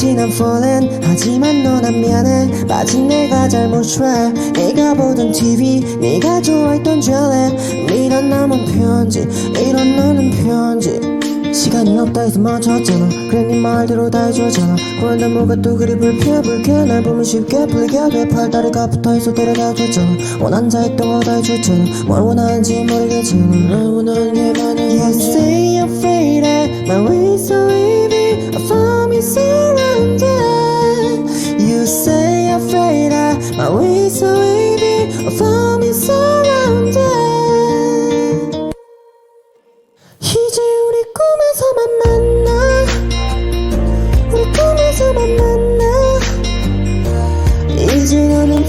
다시 난 falling 하지만 넌안 미안해. 빠진 내가 잘못이래 네가 보던 TV 네가 좋아했던 젤리 이런 남은 편지 이런 너는 편지. 시간이 없다 해서 멈췄잖아. 그래 네 말대로 다 해줬잖아. 그런데 뭐가 또 그리 불쾌 불쾌 날 보면 쉽게 풀리게 돼. 팔다리가 붙어있어 데려다 줬잖아. 원한 자 했던 거 다 해줬잖아. 뭘 원하는지 모르겠지만. 날 원하는 게 많은 say always a waving of me surrounded 이제 우리 꿈에서만 만나 우리 꿈에서만 만나 이제 나는